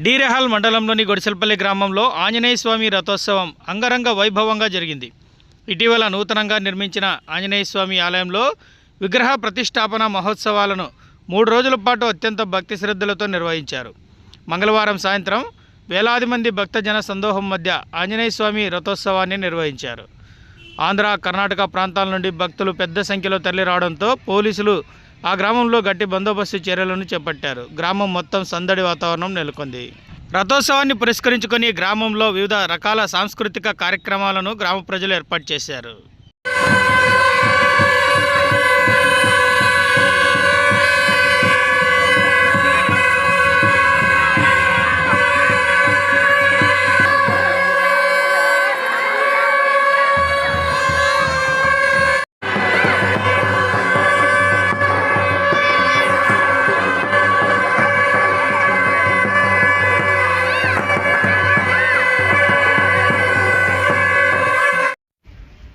డీరెహాల్ మండలంలోని గొడిసెలపల్లి గ్రామంలో ఆంజనేయ స్వామి రథోత్సవం అంగరంగ వైభవంగా జరిగింది. ఇటీవల నూతనంగా నిర్మించిన ఆంజనేయ స్వామి ఆలయంలో విగ్రహ ప్రతిష్టాపన మహోత్సవాలను మూడు రోజుల పాటు అత్యంత భక్తి శ్రద్ధలతో నిర్వహించారు. మంగళవారం సాయంత్రం వేలాది మంది భక్తజన సందోహం మధ్య ఆంజనేయ స్వామి రథోత్సవాన్ని నిర్వహించారు. ఆంధ్ర కర్ణాటక ప్రాంతాల నుండి భక్తులు పెద్ద సంఖ్యలో తరలిరావడంతో పోలీసులు ఆ గ్రామంలో గట్టి బందోబస్తు చర్యలను చేపట్టారు. గ్రామం మొత్తం సందడి వాతావరణం నెలకొంది. రథోత్సవాన్ని పురస్కరించుకొని గ్రామంలో వివిధ రకాల సాంస్కృతిక కార్యక్రమాలను గ్రామ ప్రజలు ఏర్పాటు చేశారు.